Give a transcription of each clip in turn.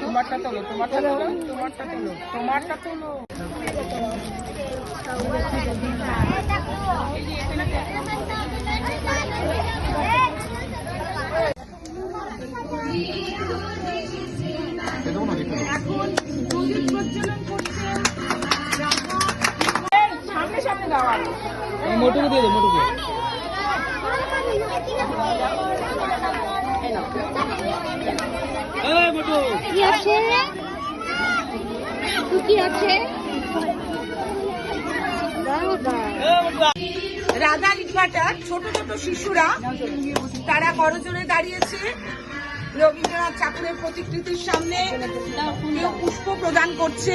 তোমারটা তোলো তোমারটা তোলো তোমারটা তোলো তোমারটা তোলো সামনে সামনে দাঁড়া মোটুকে দিয়ে দে মোটু কি আছে? কি আছে? রাধা ইটভাটার ছোট ছোট শিশুরা তারা করজোরে দাঁড়িয়েছে। রবীন্দ্রনাথ ঠাকুরের প্রতিকৃতির সামনে কেউ পুষ্প প্রদান করছে।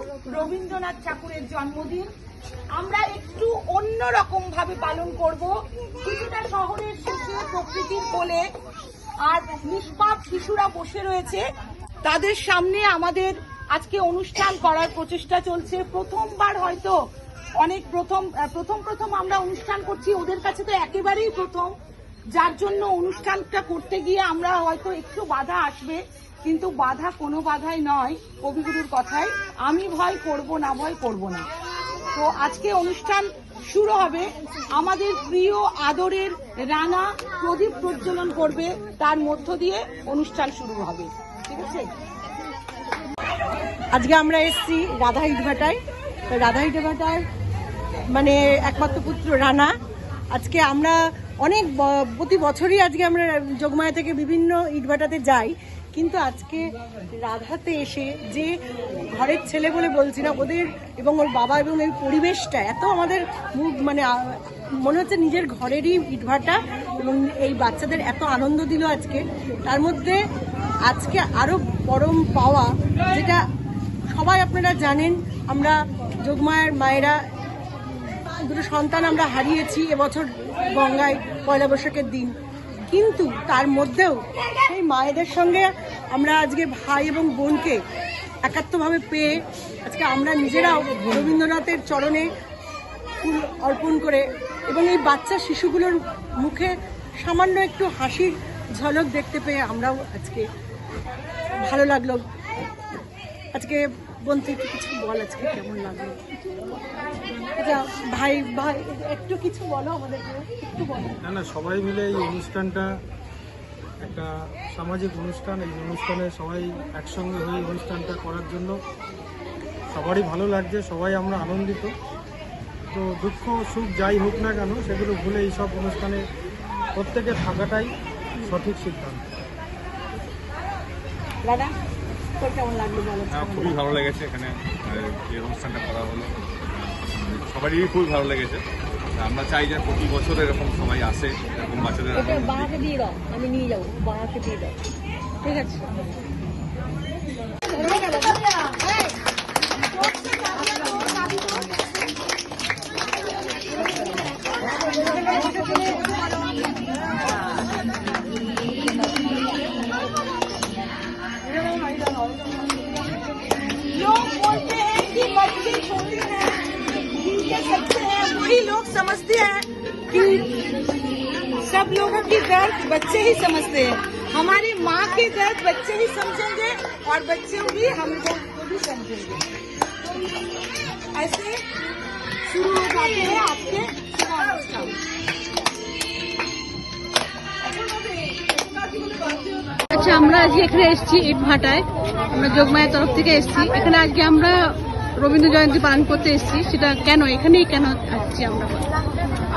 রবীন্দ্রনাথ ঠাকুরের জন্মদিন। আমরা একটু অন্য রকম ভাবে পালন করব। কিছুটা শহরের শেষে প্রকৃতির কোলে আর নিষ্পাপ শিশুরা বসে রয়েছে। তাদের সামনে আমাদের আজকে অনুষ্ঠান করার প্রচেষ্টা চলছে। প্রথমবার হয়তো অনেক প্রথম প্রথম প্রথম আমরা অনুষ্ঠান করছি। ওদের কাছে তো একেবারেই প্রথম। যার জন্য অনুষ্ঠানটা করতে গিয়ে আমরা হয়তো একটু বাধা আসবে, কিন্তু বাধা কোনো বাধাই নয় কবিগুরুর কথায়। আমি ভয় করব না, ভয় করব না। তো আজকে অনুষ্ঠান শুরু হবে। আমাদের প্রিয় আদরের রানা প্রদীপ প্রজ্বলন করবে। তার মধ্য দিয়ে অনুষ্ঠান শুরু হবে। ঠিক আছে? আজকে আমরা এসেছি রাধা ইটভাটায়। রাধা ইটভাটায় মানে একমাত্র পুত্র রানা আজকে আমরা অনেক প্রতি বছরই আজকে আমরা যোগমায়া থেকে বিভিন্ন ইটভাটাতে যাই, কিন্তু আজকে রাধাতে এসে যে ঘরের ছেলে বলে বলছি না, ওদের এবং ওর বাবা এবং এই পরিবেশটা এত আমাদের মানে মনে হচ্ছে নিজের ঘরেরই ইটভাটা এবং এই বাচ্চাদের এত আনন্দ দিল আজকে। তার মধ্যে আজকে আরও পরম পাওয়া, যেটা সবাই আপনারা জানেন, আমরা যোগমায়ের মায়েরা দুটো সন্তান আমরা হারিয়েছি, এবছর গঙ্গায় পয়লা বৈশাখের দিন। কিন্তু তার মধ্যেও সেই মায়েদের সঙ্গে আমরা আজকে ভাই এবং বোনকে একাত্মভাবে পেয়ে আজকে আমরা নিজেরাও রবীন্দ্রনাথের চরণে ফুল অর্পণ করে এবং এই বাচ্চা শিশুগুলোর মুখে সামান্য একটু হাসির ঝলক দেখতে পেয়ে আমরাও আজকে ভালো লাগল। আজকে বোন তুই কিছু বল আজকে কেমন লাগল? আচ্ছা ভাই ভাই একটু কিছু বলো আমাদেরকে একটু বলো। না না সবাই মিলে এই অনুষ্ঠানটা একটা সামাজিক অনুষ্ঠান এই অনুষ্ঠানে সবাই একসঙ্গে হয়ে এই অনুষ্ঠানটা করার জন্য সবারই ভালো লাগছে সবাই আমরা আনন্দিত। তো দুঃখ সুখ যাই হোক না কেন সেগুলো ভুলে এই সব অনুষ্ঠানে প্রত্যেকে থাকাটাই সঠিক সিদ্ধান্ত। দাদা হ্যাঁ খুবই ভালো লেগেছে এখানে যে অনুষ্ঠানটা করা হলো। সবারই খুব ভালো লেগেছে। আমরা চাই যে প্রতি বছর এরকম সবাই আসে এরকম বাচ্চাদের বাবাকে দিয়ে দাও আমি নিয়ে যাব বাবাকে দিয়ে দাও। ঠিক আছে? बच्चे ही समझते हैं हमारी माँ के दर्द बच्चे ही समझेंगे और बच्चे भी हम लोग को भी समझेंगे ऐसे शुरू हो जाते हैं आपके शुभ अनुष्ठान আচ্ছা আমরা আজকে এখানে এসেছি ইট ভাটায় আমরা যোগমায়ের তরফ থেকে এসেছি এখানে আজকে আমরা রবীন্দ্র জয়ন্তী পালন করতে এসেছি সেটা কেন এখানেই কেন আসছি আমরা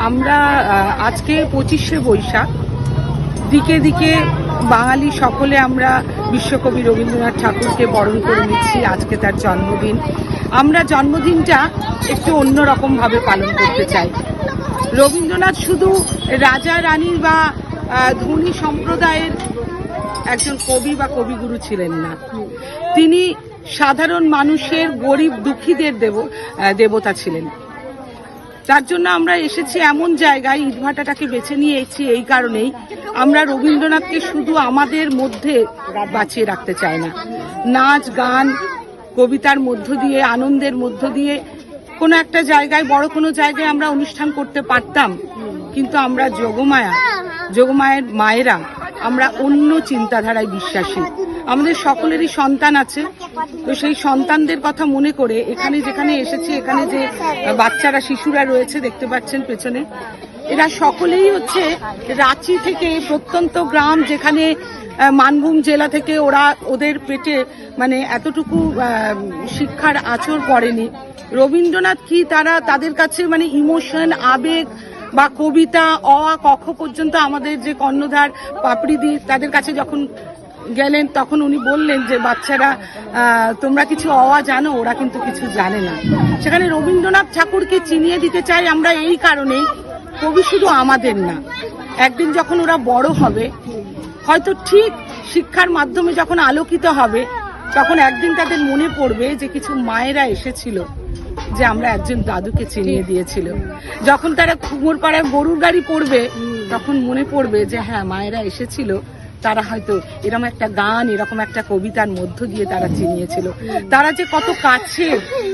আমরা আহ, আজকে পঁচিশে বৈশাখ দিকে দিকে বাঙালি সকলে আমরা বিশ্বকবি রবীন্দ্রনাথ ঠাকুরকে বরণ করে নিচ্ছি আজকে তার জন্মদিন। আমরা জন্মদিনটা একটু অন্যরকমভাবে পালন করতে চাই। রবীন্দ্রনাথ শুধু রাজা, রানী বা ধনী সম্প্রদায়ের একজন কবি বা কবিগুরু ছিলেন না। তিনি সাধারণ মানুষের, গরিব, দুঃখীদের দেব দেবতা ছিলেন। তার জন্য আমরা এসেছি এমন জায়গায় ইটভাটাটাকে বেছে নিয়েছি এই কারণেই। আমরা রবীন্দ্রনাথকে শুধু আমাদের মধ্যে বাঁচিয়ে রাখতে চাই না। নাচ, গান, কবিতার মধ্য দিয়ে, আনন্দের মধ্য দিয়ে কোনো একটা জায়গায়, বড় কোনো জায়গায় আমরা অনুষ্ঠান করতে পারতাম। কিন্তু আমরা যোগমায়া যোগমায়ের মায়েরা আমরা অন্য চিন্তাধারায় বিশ্বাসী। আমাদের সকলেরই সন্তান আছে। তো সেই সন্তানদের কথা মনে করে এখানে যেখানে এসেছি এখানে যে বাচ্চারা শিশুরা রয়েছে দেখতে পাচ্ছেন পেছনে। এরা সকলেই হচ্ছে রাঁচি থেকে প্রত্যন্ত গ্রাম যেখানে মানভূম জেলা থেকে ওরা ওদের পেটে মানে এতটুকু শিক্ষার আচর পড়েনি। রবীন্দ্রনাথ কি তারা তাদের কাছে মানে ইমোশন আবেগ বা কবিতা অ আ, ক খ পর্যন্ত আমাদের যে কর্ণধার পাপড়িদি তাদের কাছে যখন গেলেন, তখন উনি বললেন যে, বাচ্চারা তোমরা কিছু অওয়া জানো, ওরা কিন্তু কিছু জানে না। সেখানে রবীন্দ্রনাথ ঠাকুরকে চিনিয়ে দিতে চাই আমরা এই কারণেই, কবি শুধু আমাদের না, একদিন যখন ওরা বড় হবে, হয়তো ঠিক শিক্ষার মাধ্যমে যখন আলোকিত হবে, তখন একদিন তাদের মনে পড়বে যে, কিছু মায়েরা এসেছিল যে, আমরা একজন দাদুকে চিনিয়ে দিয়েছিল। যখন তারা কুমোর পাড়ায় গরুর গাড়ি পড়বে, তখন মনে পড়বে যে হ্যাঁ মায়েরা এসেছিল। তারা হয়তো এরকম একটা গান, এরকম একটা কবিতার মধ্য দিয়ে তারা চিনিয়েছিল। তারা যে কত কাছে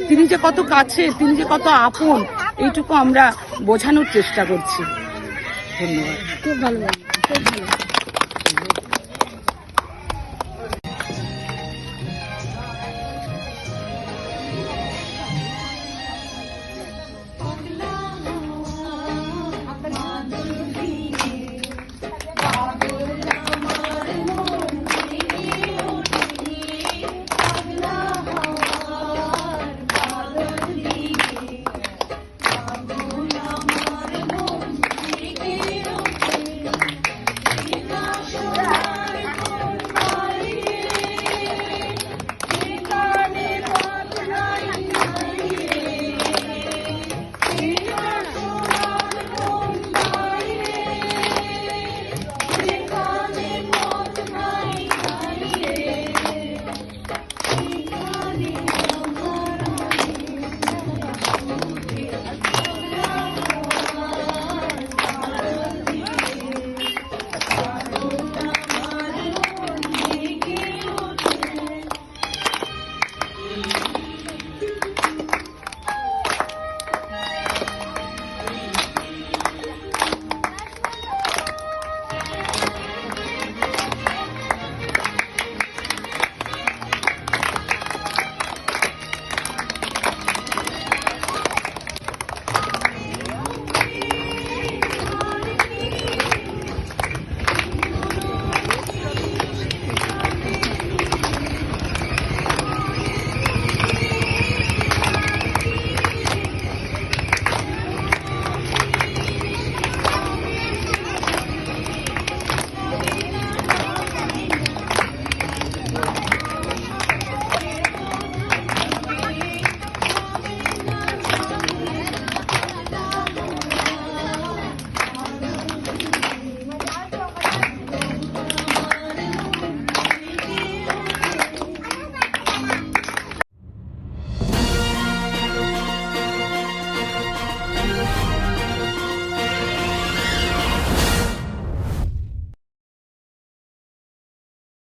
তিনি যে কত কাছে তিনি যে কত আপন, এইটুকু আমরা বোঝানোর চেষ্টা করছি। ধন্যবাদ। খুব ভালো খুব ভালো।